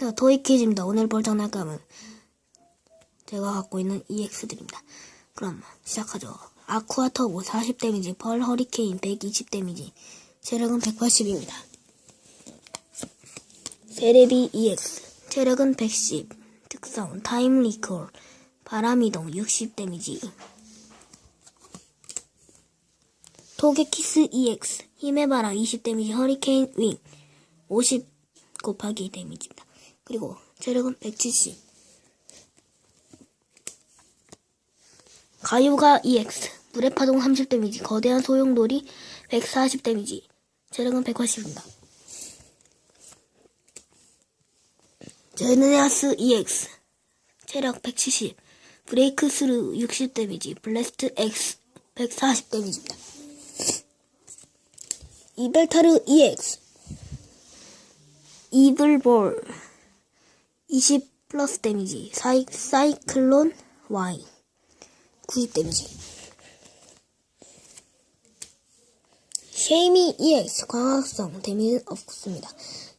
안녕하세요. 토이키즈입니다. 오늘 볼 장난 감은 제가 갖고 있는 EX들입니다. 그럼 시작하죠. 아쿠아 터보 40 데미지, 펄 허리케인 120 데미지, 체력은 180입니다. 세레비 EX, 체력은 110, 특성 타임 리콜, 바람이동 60 데미지, 토게키스 EX, 힘의 바람 20 데미지, 허리케인 윙 50 곱하기 데미지입니다. 그리고 체력은 170. 가유가 EX, 물의 파동 30 데미지, 거대한 소용돌이 140 데미지, 체력은 180입니다. 제네아스 EX, 체력 170, 브레이크 스루 60 데미지, 블래스트 X 140 데미지입니다. 이벨타르 EX, 이블볼 20 플러스 데미지. 사이, 사이클론 Y. 90 데미지. 쉐이미 EX 광학성 데미지 없습니다.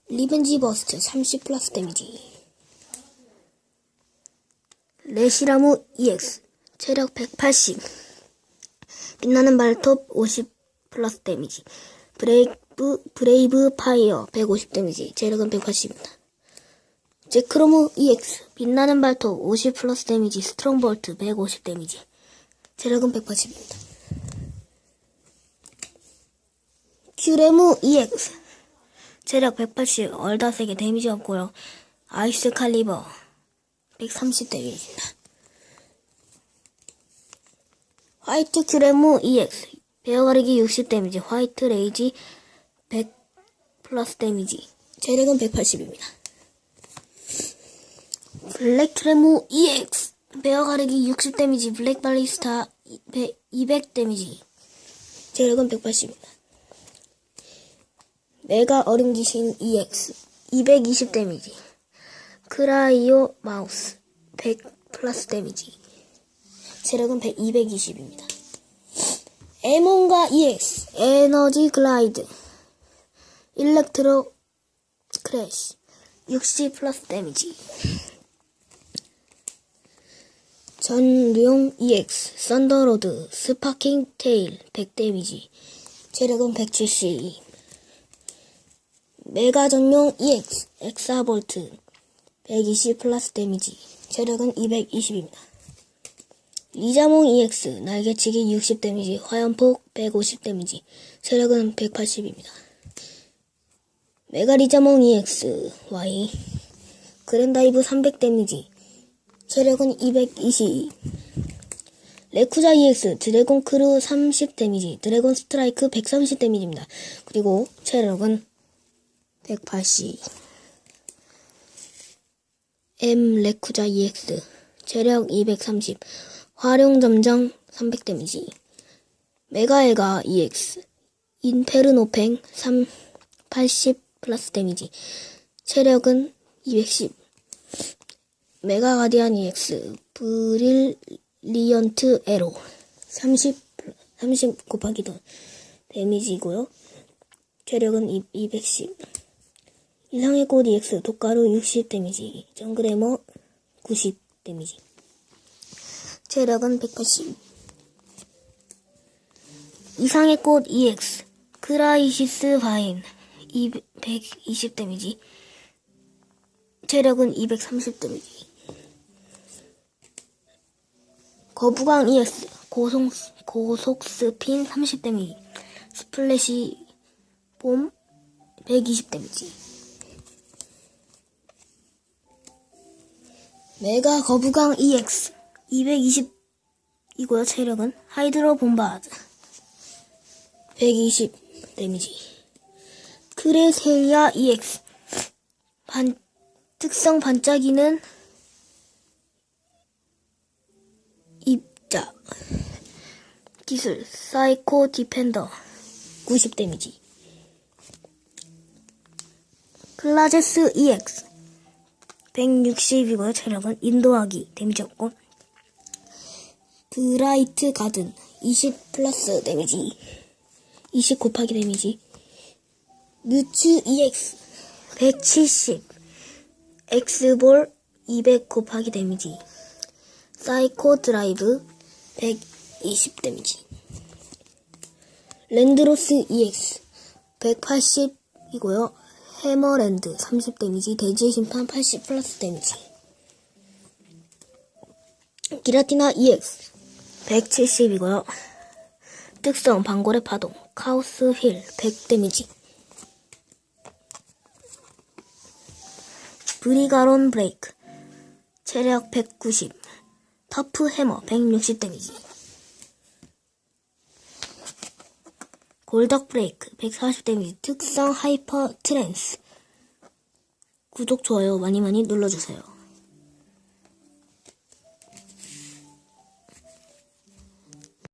리벤지 버스트 30 플러스 데미지. 레시라무 EX 체력 180 빛나는 발톱 50 플러스 데미지. 브레이브, 브레이브 파이어 150 데미지. 체력은 180입니다. 제크로무 EX 빛나는 발톱 50 플러스 데미지 스트롱 볼트 150 데미지 체력은 180입니다. 큐레무 EX 체력 180 얼다색에 데미지 없고요. 아이스 칼리버 130 데미지입니다. 화이트 큐레무 EX 베어가리기 60 데미지 화이트 레이지 100 플러스 데미지 체력은 180입니다. 블랙 큐레무 EX 베어가리기 60 데미지 블랙 발리스타 200 데미지. 체력은 180입니다. 메가 얼음 귀신 EX 220 데미지. 크라이오 마우스. 100 플러스 데미지. 체력은 100, 220입니다. 에몬가 EX 에너지 글라이드. 일렉트로 크래시 60 플러스 데미지 전룡 EX 썬더로드 스파킹 테일 100 데미지 체력은 170 메가 전용 EX 엑사볼트 120 플러스 데미지 체력은 220입니다. 리자몽 EX 날개치기 60 데미지 화염폭 150 데미지 체력은 180입니다. 메가 리자몽 EX Y 그랜다이브 300 데미지 체력은 220 레쿠자 EX 드래곤 크루 30 데미지 드래곤 스트라이크 130 데미지입니다. 그리고 체력은 180 M 레쿠자 EX 체력 230 활용 점정 300 데미지. 메가엘가 EX 인페르노팽 3 80 플러스 데미지. 체력은 210 메가 가디안 EX 브릴리언트 에로 30 30 곱하기 더 데미지고요. 체력은 210 이상의 꽃 EX 독가루 60 데미지. 정그레머 90 데미지. 체력은 180 이상의 꽃 EX 크라이시스 바인 120 데미지. 체력은 230 데미지 거부광 EX 고속, 고속 스핀 30 데미지 스플래시 봄 120 데미지. 메가 거부광 EX 220 이고요. 체력은. 하이드로 본바드. 120 데미지. 크레셀리아 EX 반 특성 반짝이는 입자 기술 사이코 디펜더. 90 데미지. 클라제스 EX 160이고요. 체력은 인도하기. 데미지 없고. 브라이트 가든. 20 플러스 데미지. 20 곱하기 데미지. 뮤츠 EX 170 엑스볼 200 곱하기 데미지. 사이코 드라이브 120 데미지. 랜드로스 EX 180이고요. 해머랜드 30 데미지 대지의 심판 80 플러스 데미지. 기라티나 EX 170이고요. 특성 방골의 파동 카오스 힐 100 데미지. 브리가론 브레이크 체력 190 터프 해머 160 데미지 골덕 브레이크 140 데미지 특성 하이퍼 트랜스. 구독 좋아요 많이 많이 눌러주세요